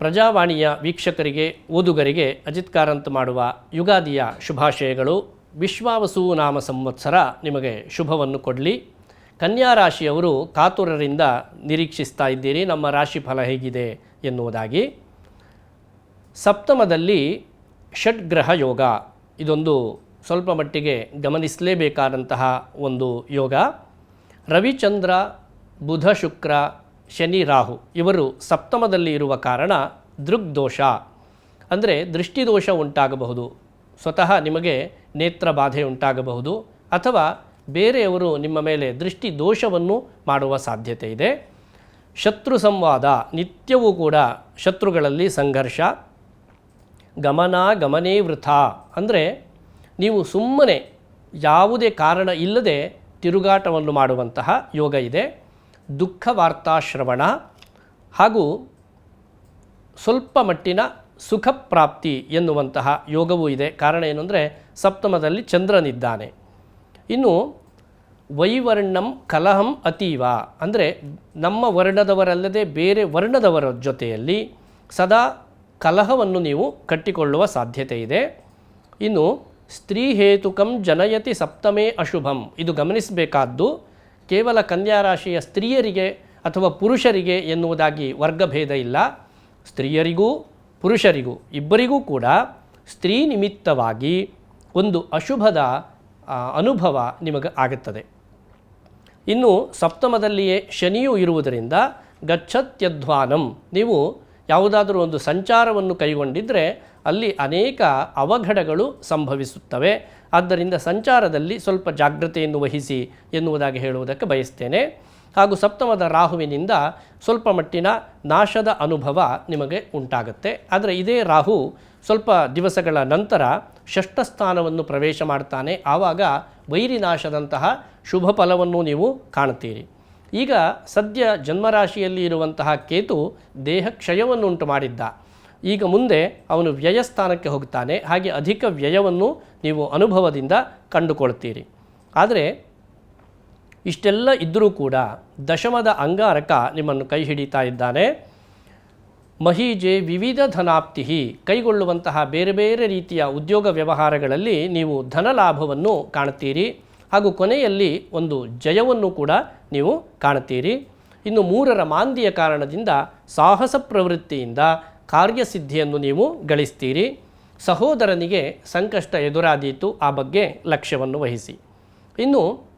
ಪ್ರಜಾವಾಣಿಯ ವೀಕ್ಷಕರಿಗೆ, ಓದುಗರಿಗೆ ಅಜಿತ್ ಕಾರಂತ್ ಮಾಡುವ ಯುಗಾದಿಯ ಶುಭಾಶಯಗಳು. ವಿಶ್ವಾವಸು ನಾಮ ಸಂವತ್ಸರ ನಿಮಗೆ ಶುಭವನ್ನು ಕೊಡಲಿ. ಕನ್ಯಾ ರಾಶಿಯವರು ಕಾತುರರಿಂದ ನಿರೀಕ್ಷಿಸ್ತಾ ಇದ್ದೀರಿ. ನಮ್ಮ ರಾಶಿ ಫಲ ಹೇಗಿದೆ ಎನ್ನುವುದಾಗಿ. ಸಪ್ತಮದಲ್ಲಿ ಷಡ್ಗ್ರಹ ಯೋಗ. ಇದೊಂದು ಸ್ವಲ್ಪ ಮಟ್ಟಿಗೆ ಗಮನಿಸಲೇಬೇಕಾದಂತಹ ಒಂದು ಯೋಗ. ರವಿಚಂದ್ರ, ಬುಧ ಶುಕ್ರ ಶನಿ ರಾಹು ಇವರು ಸಪ್ತಮದಲ್ಲಿ ಇರುವ ಕಾರಣ ದೃಗ್ದೋಷ. ಅಂದರೆ ದೃಷ್ಟಿದೋಷ ಉಂಟಾಗಬಹುದು. ಸ್ವತಃ ನಿಮಗೆ ನೇತ್ರ ಬಾಧೆ ಉಂಟಾಗಬಹುದು. ಅಥವಾ ಬೇರೆಯವರು ನಿಮ್ಮ ಮೇಲೆ ದೃಷ್ಟಿ ದೋಷವನ್ನು ಮಾಡುವ ಸಾಧ್ಯತೆ ಇದೆ. ಶತ್ರು ಸಂವಾದ, ನಿತ್ಯವೂ ಕೂಡ ಶತ್ರುಗಳಲ್ಲಿ ಸಂಘರ್ಷ. ಗಮನ ಗಮನೇ ವೃಥ. ಅಂದರೆ ನೀವು ಸುಮ್ಮನೆ ಯಾವುದೇ ಕಾರಣ ಇಲ್ಲದೆ ತಿರುಗಾಟವನ್ನು ಮಾಡುವಂತಹ ಯೋಗ ಇದೆ. ದುಃಖ ವಾರ್ತಾಶ್ರವಣ ಹಾಗೂ ಸ್ವಲ್ಪ ಮಟ್ಟಿನ ಸುಖ ಪ್ರಾಪ್ತಿ ಎನ್ನುವಂತಹ ಯೋಗವೂ ಇದೆ. ಕಾರಣ ಏನು ಅಂದರೆ ಸಪ್ತಮದಲ್ಲಿ ಚಂದ್ರನಿದ್ದಾನೆ. ಇನ್ನು ವೈವರ್ಣಂ ಕಲಹಂ ಅತೀವ ಅಂದರೆ ನಮ್ಮ ವರ್ಣದವರಲ್ಲದೆ ಬೇರೆ ವರ್ಣದವರ ಜೊತೆಯಲ್ಲಿ ಸದಾ ಕಲಹವನ್ನು ನೀವು ಕಟ್ಟಿಕೊಳ್ಳುವ ಸಾಧ್ಯತೆ ಇದೆ. ಇನ್ನು ಸ್ತ್ರೀ ಹೇತುಕಂ ಜನಯತಿ ಸಪ್ತಮೇ ಅಶುಭಂ. ಇದು ಗಮನಿಸಬೇಕಾದ್ದು ಕೇವಲ ಕನ್ಯಾ ರಾಶಿಯ ಸ್ತ್ರೀಯರಿಗೆ ಅಥವಾ ಪುರುಷರಿಗೆ ಎನ್ನುವುದಾಗಿ ವರ್ಗಭೇದ ಇಲ್ಲ. ಸ್ತ್ರೀಯರಿಗೂ ಪುರುಷರಿಗೂ ಇಬ್ಬರಿಗೂ ಕೂಡ ಸ್ತ್ರೀ ನಿಮಿತ್ತವಾಗಿ ಒಂದು ಅಶುಭದ ಅನುಭವ ನಿಮಗೆ ಆಗುತ್ತದೆ. ಇನ್ನು ಸಪ್ತಮದಲ್ಲಿಯೇ ಶನಿಯು ಇರುವುದರಿಂದ ಗಚ್ಚತ್ಯಧ್ವಾನಂ. ನೀವು ಯಾವುದಾದರೂ ಒಂದು ಸಂಚಾರವನ್ನು ಕೈಗೊಂಡಿದ್ದರೆ ಅಲ್ಲಿ ಅನೇಕ ಅವಘಡಗಳು ಸಂಭವಿಸುತ್ತವೆ. ಆದ್ದರಿಂದ ಸಂಚಾರದಲ್ಲಿ ಸ್ವಲ್ಪ ಜಾಗ್ರತೆಯನ್ನು ವಹಿಸಿ ಎನ್ನುವುದಾಗಿ ಹೇಳುವುದಕ್ಕೆ ಬಯಸ್ತೇನೆ. ಹಾಗೂ ಸಪ್ತಮದ ರಾಹುವಿನಿಂದ ಸ್ವಲ್ಪ ಮಟ್ಟಿನ ನಾಶದ ಅನುಭವ ನಿಮಗೆ ಉಂಟಾಗುತ್ತೆ. ಆದರೆ ಇದೇ ರಾಹು ಸ್ವಲ್ಪ ದಿವಸಗಳ ನಂತರ ಷಷ್ಠ ಸ್ಥಾನವನ್ನು ಪ್ರವೇಶ ಮಾಡ್ತಾನೆ. ಆವಾಗ ವೈರಿನಾಶದಂತಹ ಶುಭ ಫಲವನ್ನು ನೀವು ಕಾಣುತ್ತೀರಿ. ಈಗ ಸದ್ಯ ಜನ್ಮರಾಶಿಯಲ್ಲಿ ಇರುವಂತಹ ಕೇತು ದೇಹ ಕ್ಷಯವನ್ನುಂಟು ಮಾಡಿದ್ದ. ಈಗ ಮುಂದೆ ಅವನು ವ್ಯಯಸ್ಥಾನಕ್ಕೆ ಹೋಗ್ತಾನೆ. ಹಾಗೆ ಅಧಿಕ ವ್ಯಯವನ್ನು ನೀವು ಅನುಭವದಿಂದ ಕಂಡುಕೊಳ್ತೀರಿ. ಆದರೆ ಇಷ್ಟೆಲ್ಲ ಇದ್ದರೂ ಕೂಡ ದಶಮದ ಅಂಗಾರಕ ನಿಮ್ಮನ್ನು ಕೈ ಹಿಡಿತಾ ಇದ್ದಾನೆ. ಮಹೀಜೆ ವಿವಿಧ ಧನಾಪ್ತಿ ಕೈಗೊಳ್ಳುವಂತಹ ಬೇರೆ ಬೇರೆ ರೀತಿಯ ಉದ್ಯೋಗ ವ್ಯವಹಾರಗಳಲ್ಲಿ ನೀವು ಧನಲಾಭವನ್ನು ಕಾಣ್ತೀರಿ. ಹಾಗೂ ಕೊನೆಯಲ್ಲಿ ಒಂದು ಜಯವನ್ನು ಕೂಡ ನೀವು ಕಾಣ್ತೀರಿ. ಇನ್ನು ಮೂರರ ಮಾಂದಿಯ ಕಾರಣದಿಂದ ಸಾಹಸ ಪ್ರವೃತ್ತಿಯಿಂದ ಕಾರ್ಯಸಿದ್ಧಿಯನ್ನು ನೀವು ಗಳಿಸ್ತೀರಿ. ಸಹೋದರನಿಗೆ ಸಂಕಷ್ಟ ಎದುರಾದೀತು, ಆ ಬಗ್ಗೆ ಲಕ್ಷ್ಯವನ್ನು ವಹಿಸಿ. ಇನ್ನು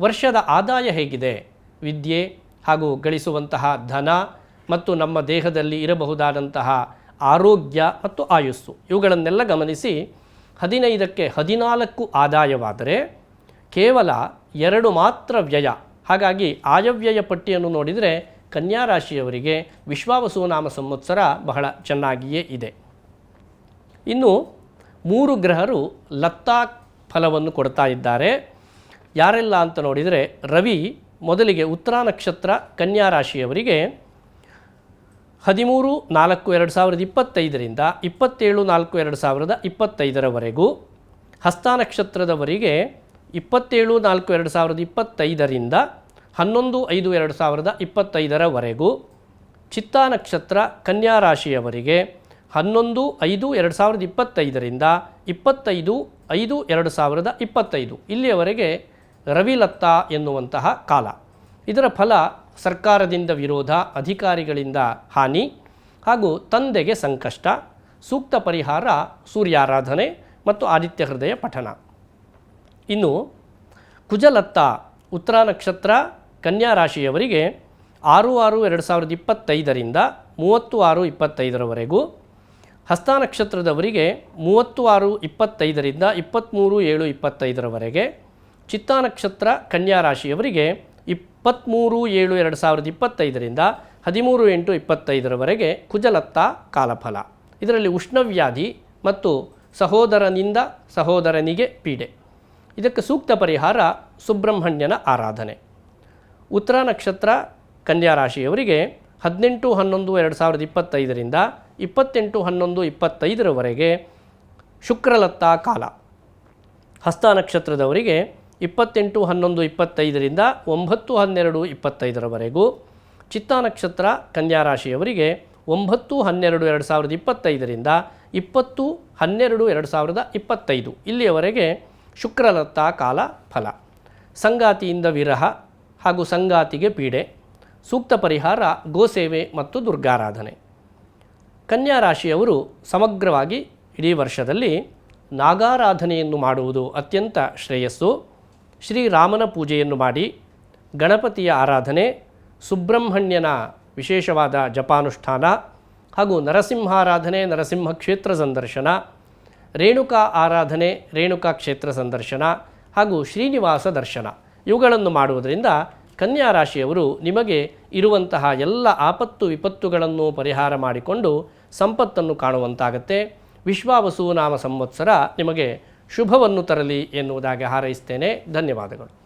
ವರ್ಷದ ಆದಾಯ ಹೇಗಿದೆ? ವಿದ್ಯೆ ಹಾಗೂ ಗಳಿಸುವಂತಹ ಧನ ಮತ್ತು ನಮ್ಮ ದೇಹದಲ್ಲಿ ಇರಬಹುದಾದಂತಹ ಆರೋಗ್ಯ ಮತ್ತು ಆಯುಸ್ಸು ಇವುಗಳನ್ನೆಲ್ಲ ಗಮನಿಸಿ ಹದಿನೈದಕ್ಕೆ ಹದಿನಾಲ್ಕು ಆದಾಯವಾದರೆ ಕೇವಲ ಎರಡು ಮಾತ್ರ ವ್ಯಯ. ಹಾಗಾಗಿ ಆಯವ್ಯಯ ಪಟ್ಟಿಯನ್ನು ನೋಡಿದರೆ ಕನ್ಯಾ ರಾಶಿಯವರಿಗೆ ವಿಶ್ವಾವಸುನಾಮ ಸಂವತ್ಸರ ಬಹಳ ಚೆನ್ನಾಗಿಯೇ ಇದೆ. ಇನ್ನು ಮೂರು ಗ್ರಹರು ಲತ್ತಾ ಫಲವನ್ನು ಕೊಡ್ತಾ ಇದ್ದಾರೆ. ಯಾರೆಲ್ಲ ಅಂತ ನೋಡಿದರೆ ರವಿ ಮೊದಲಿಗೆ ಉತ್ತರ ನಕ್ಷತ್ರ ಕನ್ಯಾ ರಾಶಿಯವರಿಗೆ ಹದಿಮೂರು ನಾಲ್ಕು ಎರಡು ಸಾವಿರದ ಇಪ್ಪತ್ತೈದರಿಂದ ಇಪ್ಪತ್ತೇಳು ನಾಲ್ಕು ಎರಡು ಸಾವಿರದ ಇಪ್ಪತ್ತೈದರವರೆಗೂ, ಹಸ್ತ ನಕ್ಷತ್ರದವರಿಗೆ ಇಪ್ಪತ್ತೇಳು ನಾಲ್ಕು ಎರಡು ಸಾವಿರದ ಇಪ್ಪತ್ತೈದರಿಂದ ಹನ್ನೊಂದು ಐದು ಎರಡು ಸಾವಿರದ ಇಪ್ಪತ್ತೈದರವರೆಗೂ ಚಿತ್ತಾ ನಕ್ಷತ್ರ ಕನ್ಯಾ ರಾಶಿಯವರಿಗೆ ಹನ್ನೊಂದು ಐದು ಎರಡು ಸಾವಿರದ ಇಪ್ಪತ್ತೈದರಿಂದ ಇಪ್ಪತ್ತೈದು ಐದು ಎರಡು ಸಾವಿರದ ಇಪ್ಪತ್ತೈದು. ಇಲ್ಲಿಯವರೆಗೆ ರವಿಲತ್ತ ಎನ್ನುವಂತಹ ಕಾಲ. ಇದರ ಫಲ ಸರ್ಕಾರದಿಂದ ವಿರೋಧ, ಅಧಿಕಾರಿಗಳಿಂದ ಹಾನಿ ಹಾಗೂ ತಂದೆಗೆ ಸಂಕಷ್ಟ, ಸೂಕ್ತ ಪರಿಹಾರ, ಸೂರ್ಯಾರಾಧನೆ ಮತ್ತು ಆದಿತ್ಯ ಹೃದಯ ಪಠನ ಇನ್ನು ಕುಜಲತ್ತ, ಉತ್ತರ ನಕ್ಷತ್ರ ಕನ್ಯಾ ರಾಶಿಯವರಿಗೆ ಆರು ಆರು ಎರಡು ಸಾವಿರದ ಇಪ್ಪತ್ತೈದರಿಂದ ಮೂವತ್ತು ಆರು ಇಪ್ಪತ್ತೈದರವರೆಗೂ, ಹಸ್ತ ನಕ್ಷತ್ರದವರಿಗೆ ಮೂವತ್ತು ಆರು ಇಪ್ಪತ್ತೈದರಿಂದ ಇಪ್ಪತ್ತ್ಮೂರು ಏಳು ಇಪ್ಪತ್ತೈದರವರೆಗೆ, ಚಿತ್ತಾ ನಕ್ಷತ್ರ ಕನ್ಯಾ ರಾಶಿಯವರಿಗೆ ಇಪ್ಪತ್ತ್ಮೂರು ಏಳು ಎರಡು ಸಾವಿರದ ಇಪ್ಪತ್ತೈದರಿಂದ ಹದಿಮೂರು ಎಂಟು ಇಪ್ಪತ್ತೈದರವರೆಗೆ ಕುಜಲತ್ತ ಕಾಲಫಲ. ಇದರಲ್ಲಿ ಉಷ್ಣವ್ಯಾಧಿ ಮತ್ತು ಸಹೋದರನಿಂದ ಸಹೋದರನಿಗೆ ಪೀಡೆ. ಇದಕ್ಕೆ ಸೂಕ್ತ ಪರಿಹಾರ ಸುಬ್ರಹ್ಮಣ್ಯನ ಆರಾಧನೆ. ಉತ್ತರ ನಕ್ಷತ್ರ ಕನ್ಯಾ ರಾಶಿಯವರಿಗೆ ಹದಿನೆಂಟು, ಹನ್ನೊಂದು, ಎರಡು ಸಾವಿರದ ಇಪ್ಪತ್ತೈದರಿಂದ ಇಪ್ಪತ್ತೆಂಟು, ಹನ್ನೊಂದು, ಇಪ್ಪತ್ತೈದರವರೆಗೆ ಶುಕ್ರಲತ್ತ ಕಾಲ. ಹಸ್ತ ನಕ್ಷತ್ರದವರಿಗೆ ಇಪ್ಪತ್ತೆಂಟು, ಹನ್ನೊಂದು, ಇಪ್ಪತ್ತೈದರಿಂದ ಒಂಬತ್ತು, ಹನ್ನೆರಡು, ಇಪ್ಪತ್ತೈದರವರೆಗೂ. ಚಿತ್ತ ನಕ್ಷತ್ರ ಕನ್ಯಾ ರಾಶಿಯವರಿಗೆ ಒಂಬತ್ತು, ಹನ್ನೆರಡು, ಎರಡು ಸಾವಿರದ ಇಪ್ಪತ್ತೈದರಿಂದ ಇಪ್ಪತ್ತು, ಹನ್ನೆರಡು, ಎರಡು ಸಾವಿರದ ಇಪ್ಪತ್ತೈದು. ಇಲ್ಲಿಯವರೆಗೆ ಶುಕ್ರಲತ್ತ ಕಾಲ ಫಲ. ಸಂಗಾತಿಯಿಂದ ವಿರಹ ಹಾಗೂ ಸಂಗಾತಿಗೆ ಪೀಡೆ, ಸೂಕ್ತ ಪರಿಹಾರ, ಗೋಸೇವೆ ಮತ್ತು ದುರ್ಗಾರಾಧನೆ. ಕನ್ಯಾ ರಾಶಿಯವರು ಸಮಗ್ರವಾಗಿ ಇಡೀ ವರ್ಷದಲ್ಲಿ ನಾಗಾರಾಧನೆಯನ್ನು ಮಾಡುವುದು ಅತ್ಯಂತ ಶ್ರೇಯಸ್ಸು. ಶ್ರೀರಾಮನ ಪೂಜೆಯನ್ನು ಮಾಡಿ, ಗಣಪತಿಯ ಆರಾಧನೆ, ಸುಬ್ರಹ್ಮಣ್ಯನ ವಿಶೇಷವಾದ ಜಪಾನುಷ್ಠಾನ ಹಾಗೂ ನರಸಿಂಹಾರಾಧನೆ ನರಸಿಂಹ ಕ್ಷೇತ್ರ ಸಂದರ್ಶನ, ರೇಣುಕಾ ಆರಾಧನೆ, ರೇಣುಕಾ ಕ್ಷೇತ್ರ ಸಂದರ್ಶನ ಹಾಗೂ ಶ್ರೀನಿವಾಸ ದರ್ಶನ. ಇವುಗಳನ್ನು ಮಾಡುವುದರಿಂದ ಕನ್ಯಾ ರಾಶಿಯವರು ನಿಮಗೆ ಇರುವಂತಹ ಎಲ್ಲ ಆಪತ್ತು ವಿಪತ್ತುಗಳನ್ನು ಪರಿಹಾರ ಮಾಡಿಕೊಂಡು ಸಂಪತ್ತನ್ನು ಕಾಣುವಂತಾಗತ್ತೆ. ವಿಶ್ವಾವಸು ನಾಮ ಸಂವತ್ಸರ ನಿಮಗೆ ಶುಭವನ್ನು ತರಲಿ ಎನ್ನುವುದಾಗಿ ಹಾರೈಸ್ತೇನೆ. ಧನ್ಯವಾದಗಳು.